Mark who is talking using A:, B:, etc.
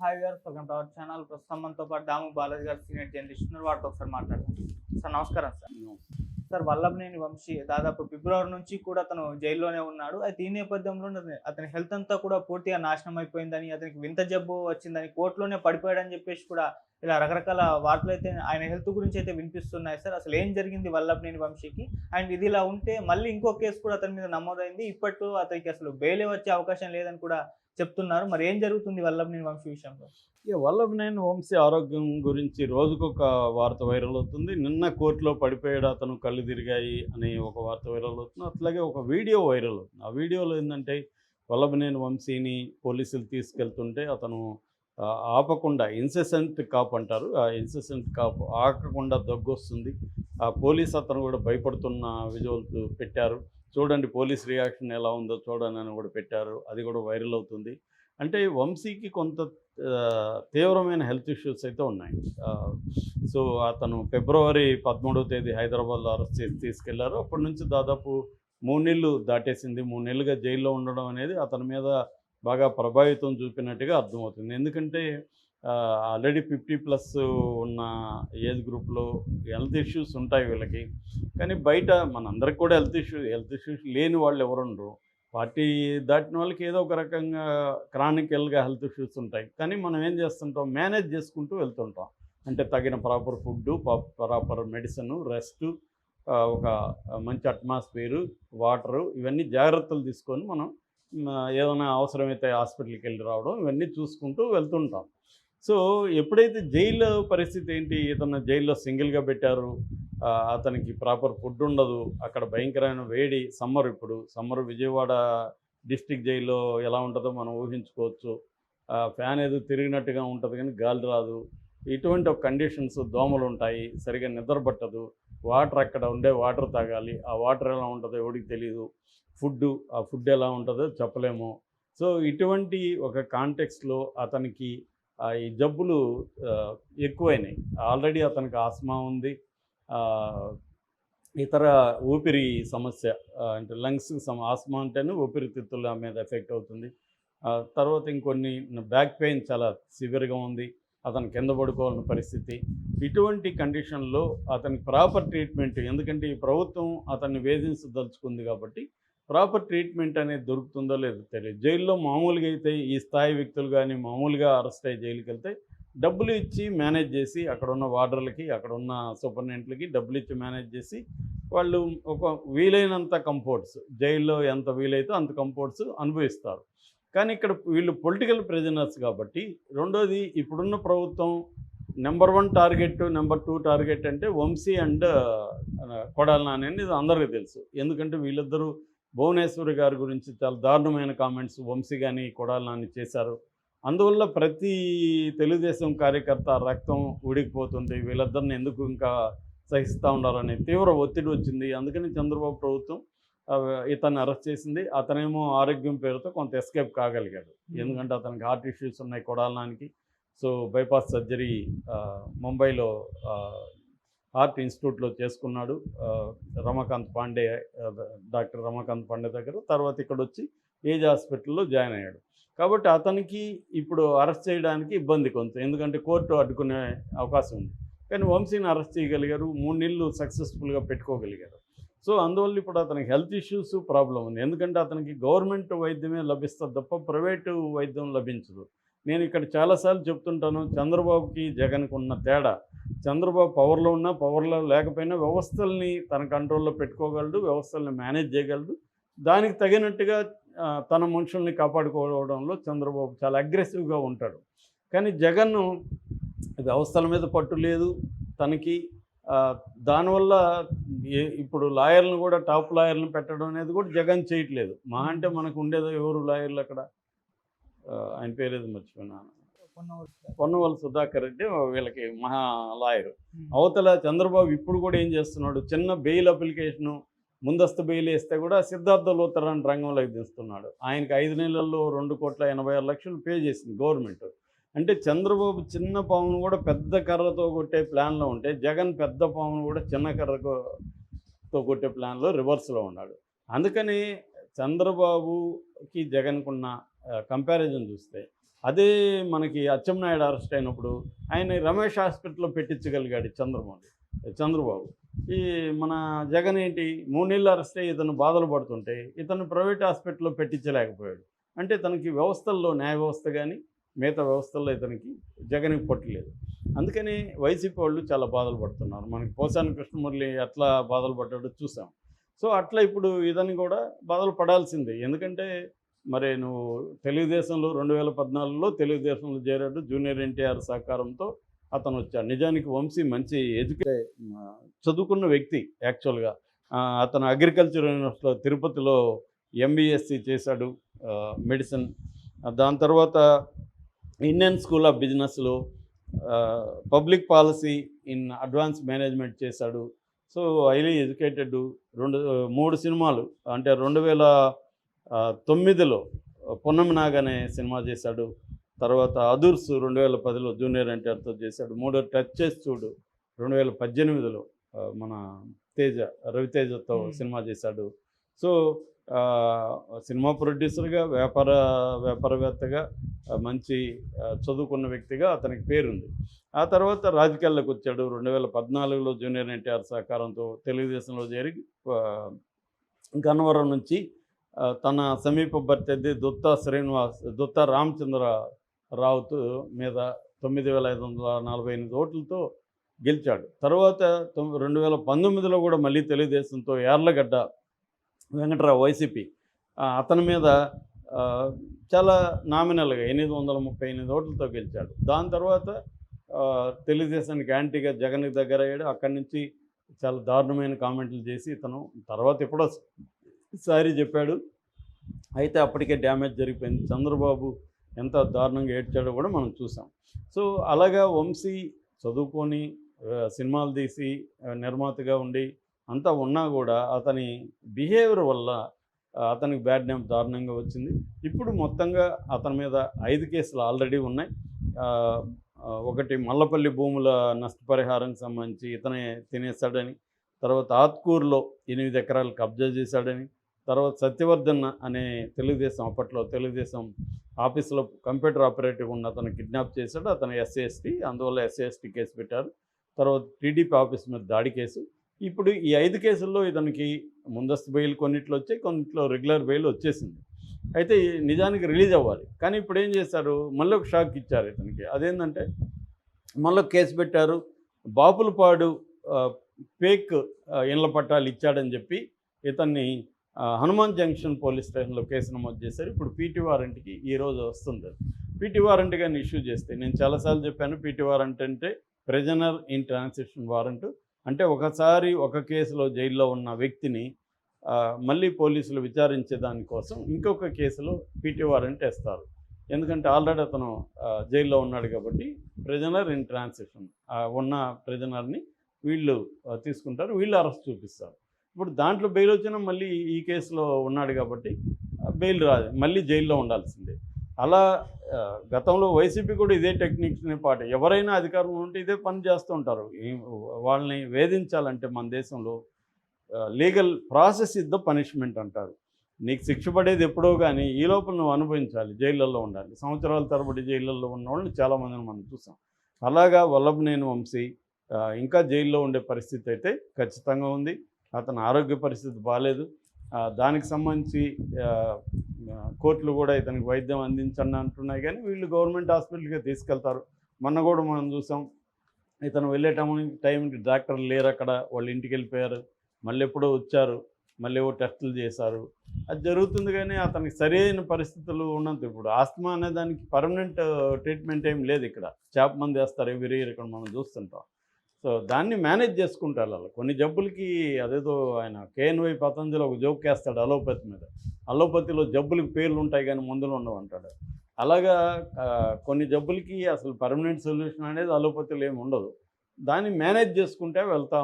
A: Hi గారు welcome to our channel. ప్రస్తుతం మనతో పాటు దాము బాలాజీ గారు సీనియర్ జర్నలిస్ట్ ఉన్నారు. వాటితో ఒకసారి మాట్లాడదాం. సార్ నమస్కారం సార్. సార్ వల్లభనేని వంశీ దాదాపు ఫిబ్రవరి నుంచి కూడా అతను జైల్లోనే ఉన్నాడు. అయితే ఈ నేపథ్యంలో అతని హెల్త్ అంతా కూడా పూర్తిగా నాశనం అయిపోయిందని అతనికి వింత జబ్బు వచ్చిందని కోర్టులోనే పడిపోయాడని చెప్పేసి కూడా ఇలా రకరకాల వార్తలు అయితే ఆయన హెల్త్ గురించి అయితే వినిపిస్తున్నాయి సార్. అసలు ఏం జరిగింది వల్లభనేని వంశీకి? అండ్ ఇది ఇలా ఉంటే మళ్ళీ ఇంకో కేసు కూడా అతని మీద నమోదైంది. ఇప్పట్లో అతనికి అసలు బెయిలే వచ్చే అవకాశం లేదని కూడా చెప్తున్నారు. మరి ఏం జరుగుతుంది వల్లభనేని వంశీ విషయంలో?
B: ఇక వల్లభనేని వంశీ ఆరోగ్యం గురించి రోజుకొక వార్త వైరల్ అవుతుంది. నిన్న కోర్టులో పడిపోయాడు అతను కళ్ళు తిరిగాయి అని ఒక వార్త వైరల్ అవుతుంది. అట్లాగే ఒక వీడియో వైరల్ అవుతుంది. ఆ వీడియోలో ఏంటంటే వల్లభనేని వంశీని పోలీసులు తీసుకెళ్తుంటే అతను ఆపకుండా ఇన్సెసెంట్ కాప్ అంటారు. ఆ ఇన్సెసెంట్ కాప్ ఆకకుండా దగ్గొస్తుంది. ఆ పోలీస్ అతను కూడా భయపడుతున్న విజువల్స్ పెట్టారు. చూడండి పోలీస్ రియాక్షన్ ఎలా ఉందో చూడండి అని కూడా పెట్టారు. అది కూడా వైరల్ అవుతుంది. అంటే వంశీకి కొంత తీవ్రమైన హెల్త్ ఇష్యూస్ అయితే ఉన్నాయి. సో అతను ఫిబ్రవరి పదమూడవ తేదీ హైదరాబాద్లో అరెస్ట్ చేసి తీసుకెళ్ళారు. అప్పటి నుంచి దాదాపు మూడు నెలలు దాటేసింది. మూడు నెలలుగా జైల్లో ఉండడం అనేది అతని మీద బాగా ప్రభావితం చూపినట్టుగా అర్థమవుతుంది. ఎందుకంటే ఆల్రెడీ ఫిఫ్టీ ప్లస్ ఉన్న ఏజ్ గ్రూప్లో హెల్త్ ఇష్యూస్ ఉంటాయి వీళ్ళకి. కానీ బయట మనందరికి కూడా హెల్త్ ఇష్యూ హెల్త్ ఇష్యూస్ లేని వాళ్ళు ఎవరుండరు పార్టీ దాటిన వాళ్ళకి ఏదో ఒక రకంగా క్రానికల్గా హెల్త్ ఇష్యూస్ ఉంటాయి. కానీ మనం ఏం చేస్తుంటాం? మేనేజ్ చేసుకుంటూ వెళ్తుంటాం. అంటే తగిన proper food proper medicine rest ఒక మంచి అట్మాస్ఫియరు వాటరు ఇవన్నీ జాగ్రత్తలు తీసుకొని మనం ఏదైనా అవసరమైతే హాస్పిటల్కి వెళ్ళి రావడం ఇవన్నీ చూసుకుంటూ వెళ్తుంటాం. సో ఎప్పుడైతే జైలు పరిస్థితి ఏంటి? ఇతను జైల్లో సింగిల్గా పెట్టారు. అతనికి ప్రాపర్ ఫుడ్ ఉండదు. అక్కడ భయంకరమైన వేడి సమ్మర్ ఇప్పుడు. సమ్మర్ విజయవాడ డిస్టిక్ జైల్లో ఎలా ఉంటుందో మనం ఊహించుకోవచ్చు. ఆ, ఫ్యాన్ ఏదో తిరిగినట్టుగా ఉంటుంది కానీ గాలి రాదు. ఇటువంటి ఒక కండిషన్స్ దోమలు ఉంటాయి. సరిగా నిద్ర పట్టదు. వాటర్ అక్కడ ఉండే వాటర్ తాగాలి. ఆ వాటర్ ఎలా ఉంటుందో ఎవడికి తెలియదు ఫుడ్ ఆ ఫుడ్ ఎలా ఉంటుందో చెప్పలేము. సో ఇటువంటి ఒక కాంటెక్స్లో అతనికి ఈ జబ్బులు ఎక్కువైనాయి. ఆల్రెడీ అతనికి ఆస్మా ఉంది. ఇతర ఊపిరి సమస్య అంటే లంగ్స్ సమ ఆస్మా అంటేనే ఊపిరితిత్తుల మీద ఎఫెక్ట్ అవుతుంది. తర్వాత ఇంకొన్ని బ్యాక్ పెయిన్ చాలా సివియర్గా ఉంది. అతను కింద పడుకోవాలని పరిస్థితి. ఇటువంటి కండిషన్లో అతనికి ప్రాపర్ ట్రీట్మెంట్ ఎందుకంటే ఈ ప్రభుత్వం అతన్ని వేధించదలుచుకుంది కాబట్టి ప్రాపర్ ట్రీట్మెంట్ అనేది దొరుకుతుందో లేదో తెలియదు. జైల్లో మామూలుగా అయితే ఈ స్థాయి వ్యక్తులు కానీ మామూలుగా అరెస్ట్ అయ్యి జైలుకి వెళ్తే డబ్బులు ఇచ్చి మేనేజ్ చేసి అక్కడ ఉన్న వార్డర్లకి అక్కడ ఉన్న సూపరింటెండెంట్లకి డబ్బులు ఇచ్చి మేనేజ్ చేసి వాళ్ళు ఒక వీలైనంత కంఫర్ట్స్ జైల్లో ఎంత వీలైతే అంత కంఫర్ట్స్ అనుభవిస్తారు. కానీ ఇక్కడ వీళ్ళు పొలిటికల్ ప్రెజనర్స్ కాబట్టి రెండోది ఇప్పుడున్న ప్రభుత్వం number one target number two target అంటే వంశీ అండ్ కొడాల నాని అనేది అందరికీ తెలుసు. ఎందుకంటే వీళ్ళిద్దరూ భువనేశ్వరి గారి గురించి చాలా దారుణమైన కామెంట్స్ వంశీ కానీ కొడాల నాని చేశారు. అందువల్ల ప్రతి తెలుగుదేశం కార్యకర్త రక్తం ఉడికిపోతుంది. వీళ్ళిద్దరిని ఎందుకు ఇంకా సహిస్తూ ఉండాలని తీవ్ర ఒత్తిడి వచ్చింది. అందుకని చంద్రబాబు ప్రభుత్వం ఇతన్ని అరెస్ట్ చేసింది. అతనేమో ఆరోగ్యం పేరుతో కొంత ఎస్కేప్ కాగలిగాడు. ఎందుకంటే అతనికి హార్ట్ ఇష్యూస్ ఉన్నాయి కొడాలనానికి సో బైపాస్ సర్జరీ ముంబైలో ఆర్ట్ ఇన్స్టిట్యూట్లో చేసుకున్నాడు రమాకాంత్ పాండే డాక్టర్ రమాకాంత్ పాండే దగ్గర. తర్వాత ఇక్కడ వచ్చి ఏజ్ హాస్పిటల్లో జాయిన్ అయ్యాడు. కాబట్టి అతనికి ఇప్పుడు అరెస్ట్ చేయడానికి ఇబ్బంది కొంత ఎందుకంటే కోర్టు అడ్డుకునే అవకాశం ఉంది. కానీ వంశీని అరెస్ట్ చేయగలిగారు మూడు నెలలు సక్సెస్ఫుల్గా పెట్టుకోగలిగారు. సో అందువల్ల ఇప్పుడు అతనికి హెల్త్ ఇష్యూస్ ప్రాబ్లం ఉంది. ఎందుకంటే అతనికి గవర్నమెంట్ వైద్యమే లభిస్తుంది తప్ప ప్రైవేటు వైద్యం లభించదు. నేను ఇక్కడ చాలాసార్లు చెప్తుంటాను చంద్రబాబుకి జగన్కి ఉన్న తేడా. చంద్రబాబు పవర్లో ఉన్నా పవర్లో లేకపోయినా వ్యవస్థల్ని తన కంట్రోల్లో పెట్టుకోగలడు వ్యవస్థల్ని మేనేజ్ చేయగలడు. దానికి తగినట్టుగా తన మనుషుల్ని కాపాడుకోవడంలో చంద్రబాబు చాలా అగ్రెసివ్గా ఉంటాడు. కానీ జగన్ వ్యవస్థల మీద పట్టు లేదు. తనకి దానివల్ల ఏ- ఇప్పుడు లాయర్లను కూడా టాప్ లాయర్లను పెట్టడం అనేది కూడా జగన్ చేయట్లేదు. మా అంటే మనకు ఉండేదో ఎవరు లాయర్లు అక్కడ? ఆయన పేరు ఏదో మర్చిపోయినాను పొన్నవల్లి సుధాకర్ రెడ్డి. వీళ్ళకి మహా లాయరు. అవతల చంద్రబాబు ఇప్పుడు కూడా ఏం చేస్తున్నాడు? చిన్న బెయిల్ అప్లికేషను ముందస్తు బెయిల్ వేస్తే కూడా సిద్ధార్థ లోతరాన్ని రంగంలోకి దిస్తున్నాడు ఆయనకి ఐదు నెలల్లో రెండు కోట్ల ఎనభై ఆరు లక్షలు పే చేసింది గవర్నమెంట్. అంటే చంద్రబాబు చిన్న పామును కూడా పెద్ద కర్రతో కొట్టే ప్లాన్లో ఉంటే జగన్ పెద్ద పామును కూడా చిన్న కర్రతో కొట్టే ప్లాన్లో రివర్స్లో ఉన్నాడు. అందుకని చంద్రబాబుకి జగన్కున్న కంపారిజన్ చూస్తే. అదే మనకి అచ్చెన్నాయుడు అరెస్ట్ అయినప్పుడు ఆయన రమేష్ హాస్పిటల్లో పెట్టించగలిగాడు చంద్రబాబు. చంద్రబాబు. ఈ మన జగన్ ఏంటి? మూడు నెలలు అరెస్ట్ అయ్యి ఇతను బాధలు పడుతుంటే ఇతను ప్రైవేట్ హాస్పిటల్లో పెట్టించలేకపోయాడు. అంటే తనకి వ్యవస్థల్లో న్యాయ వ్యవస్థ కానీ మిగతా వ్యవస్థల్లో ఇతనికి జగన్కి పట్టలేదు. అందుకని వైసీపీ వాళ్ళు చాలా బాధలు పడుతున్నారు. మనకి పోసాని కృష్ణమురళి ఎట్లా బాధలు పడ్డాడో చూసాం. సో అట్లా ఇప్పుడు ఇతను కూడా బాధలు పడాల్సిందే. ఎందుకంటే మరి నువ్వు తెలుగుదేశంలో రెండు వేల పద్నాలుగులో తెలుగుదేశంలో చేరాడు జూనియర్ ఎన్టీఆర్ సహకారంతో అతను వచ్చాడు. నిజానికి వంశీ మంచి ఎడ్యుకే చదువుకున్న వ్యక్తి యాక్చువల్గా. అతను అగ్రికల్చర్ యూనివర్సిటీలో తిరుపతిలో ఎంబీఎస్సి చేశాడు మెడిసిన్. దాని తర్వాత ఇండియన్ స్కూల్ ఆఫ్ బిజినెస్లో public policy in advance management చేశాడు. సో హైలీ ఎడ్యుకేటెడ్ రెండు మూడు సినిమాలు అంటే రెండు వేల తొమ్మిదిలో పొన్నమి నాగ్ అనే సినిమా చేశాడు. తర్వాత అదుర్స్ రెండు వేల పదిలో జూనియర్ ఎన్టీఆర్తో చేశాడు. మూడో టచ్ చేసి చూడు రెండు వేల పద్దెనిమిదిలో మన తేజ రవితేజతో. సినిమా చేశాడు. సో సినిమా ప్రొడ్యూసర్గా వ్యాపార వ్యాపారవేత్తగా మంచి చదువుకున్న వ్యక్తిగా అతనికి పేరుంది. ఆ తర్వాత రాజకీయాల్లోకి వచ్చాడు. రెండు వేల పద్నాలుగులో జూనియర్ ఎన్టీఆర్ సహకారంతో తెలుగుదేశంలో చేరి గన్నవరం నుంచి తన సమీప ప్రత్యర్థి దుత్తా శ్రీనివాస్ దుత్తా రామచంద్ర రావుత్ మీద తొమ్మిది వేల ఐదు వందల నలభై ఎనిమిది ఓట్లతో గెలిచాడు. తర్వాత రెండు వేల పంతొమ్మిదిలో కూడా మళ్ళీ తెలుగుదేశంతో యార్లగడ్డ వెంకట్రావు వైసీపీ. అతని మీద చాలా నామినల్గా ఎనిమిది వందల ముప్పై ఎనిమిది ఓట్లతో గెలిచాడు. దాని తర్వాత తెలుగుదేశానికి యాంటీగా జగన్కి దగ్గర అయ్యాడు అక్కడి నుంచి చాలా దారుణమైన కామెంట్లు చేసి ఇతను తర్వాత ఎప్పుడో సారీ చెప్పాడు. అయితే అప్పటికే డ్యామేజ్ జరిగిపోయింది. చంద్రబాబు ఎంత దారుణంగా ఏడ్చాడో కూడా మనం చూసాం. సో అలాగా వంశీ చదువుకొని సినిమాలు తీసి నిర్మాతగా ఉండి అంతా ఉన్నా కూడా అతని బిహేవియర్ వల్ల అతనికి బ్యాడ్ నేమ్ దారుణంగా వచ్చింది. ఇప్పుడు మొత్తంగా అతని మీద ఐదు కేసులు ఆల్రెడీ ఉన్నాయి. ఒకటి మల్లపల్లి భూముల నష్టపరిహారానికి సంబంధించి ఇతనే తినేస్తాడని తర్వాత ఆత్కూరులో ఎనిమిది ఎకరాలు కబ్జా చేశాడని తర్వాత సత్యవర్ధన్ అనే తెలుగుదేశం అప్పట్లో తెలుగుదేశం ఆఫీసులో కంప్యూటర్ ఆపరేటివ్ ఉన్న అతను కిడ్నాప్ చేశాడు. అతను ఎస్ఏఎస్టి అందువల్ల ఎస్ఏఎస్టి కేసు పెట్టారు. తర్వాత టీడీపీ ఆఫీస్ మీద దాడి కేసు. ఇప్పుడు ఈ ఐదు కేసుల్లో ఇతనికి ముందస్తు బెయిల్ కొన్నిట్లో వచ్చాయి కొన్నిట్లో రెగ్యులర్ బెయిల్ వచ్చేసింది. అయితే నిజానికి రిలీజ్ అవ్వాలి. కానీ ఇప్పుడు ఏం చేశారు? మళ్ళీ ఒక షాక్ ఇచ్చారు ఇతనికి. అదేంటంటే మళ్ళీ కేసు పెట్టారు. బాపులపాడు పేక్ ఫేక్ ఇళ్ళ పట్టాలు ఇచ్చాడని చెప్పి ఇతన్ని హనుమాన్ జంక్షన్ పోలీస్ స్టేషన్లో కేసు నమోదు చేశారు. ఇప్పుడు పీటీ వారెంట్కి ఈరోజు వస్తుంది. పీటీ వారెంట్ కానీ ఇష్యూ చేస్తే నేను చాలాసార్లు చెప్పాను పీటీ వారెంట్ అంటే ప్రెజనర్ ఇన్ ట్రాన్సాక్షన్ వారెంట్. అంటే ఒకసారి ఒక కేసులో జైల్లో ఉన్న వ్యక్తిని మళ్ళీ పోలీసులు విచారించే దానికోసం ఇంకొక కేసులో పీటీ వారెంట్ వేస్తారు. ఎందుకంటే ఆల్రెడీ అతను జైల్లో ఉన్నాడు కాబట్టి ప్రెజనర్ ఇన్ ట్రాన్సాక్షన్ ఉన్న ప్రెజనర్ని వీళ్ళు తీసుకుంటారు వీళ్ళు అరెస్ట్ చూపిస్తారు. ఇప్పుడు దాంట్లో బెయిల్ వచ్చినా మళ్ళీ ఈ కేసులో ఉన్నాడు కాబట్టి బెయిల్ రాదు మళ్ళీ జైల్లో ఉండాల్సిందే. అలా గతంలో వైసీపీ కూడా ఇదే టెక్నిక్స్ని పాట ఎవరైనా అధికారంలో ఉంటే ఇదే పని చేస్తూ ఉంటారు. వాళ్ళని వేధించాలంటే మన దేశంలో లీగల్ ప్రాసెస్ ఇద్దో పనిష్మెంట్ అంటారు. నీకు శిక్ష పడేది ఎప్పుడో కానీ ఈ లోపల నువ్వు అనుభవించాలి జైళ్ళల్లో ఉండాలి. సంవత్సరాల తరబడి జైళ్ళల్లో ఉన్న వాళ్ళని చాలామందిని మనం చూసాం. అలాగా వల్లభనేని వంశీ ఇంకా జైల్లో ఉండే పరిస్థితి అయితే ఖచ్చితంగా ఉంది. అతని ఆరోగ్య పరిస్థితి బాగాలేదు దానికి సంబంధించి కోర్టులు కూడా ఇతనికి వైద్యం అందించండి అంటున్నాయి కానీ వీళ్ళు గవర్నమెంట్ హాస్పిటల్కి తీసుకెళ్తారు. మొన్న కూడా మనం చూసాం ఇతను వెళ్ళే టైంకి డాక్టర్లు లేరు అక్కడ వాళ్ళు ఇంటికి వెళ్ళిపోయారు మళ్ళీ ఎప్పుడో వచ్చారు మళ్ళీ ఏవో టెస్టులు చేశారు. అది జరుగుతుంది కానీ అతనికి సరైన పరిస్థితులు ఉన్నంత ఇప్పుడు ఆస్తమా అనే దానికి పర్మనెంట్ ట్రీట్మెంట్ ఏం లేదు ఇక్కడ. చేప మంది వేస్తారు ఎవరి ఇయర్ ఇక్కడ మనం చూస్తుంటాం. సో దాన్ని మేనేజ్ చేసుకుంటారు వాళ్ళు. కొన్ని జబ్బులకి అదేదో ఆయన కేఎన్వై పతంజలి ఒక జోక్ వేస్తాడు అలోపతి మీద. అలోపతిలో జబ్బులకి పేర్లు ఉంటాయి కానీ మందులు ఉండవు అంటాడు. అలాగా కొన్ని జబ్బులకి అసలు పర్మనెంట్ సొల్యూషన్ అనేది అలోపతిలో ఏమి ఉండదు. దాన్ని మేనేజ్ చేసుకుంటే వెళ్తా.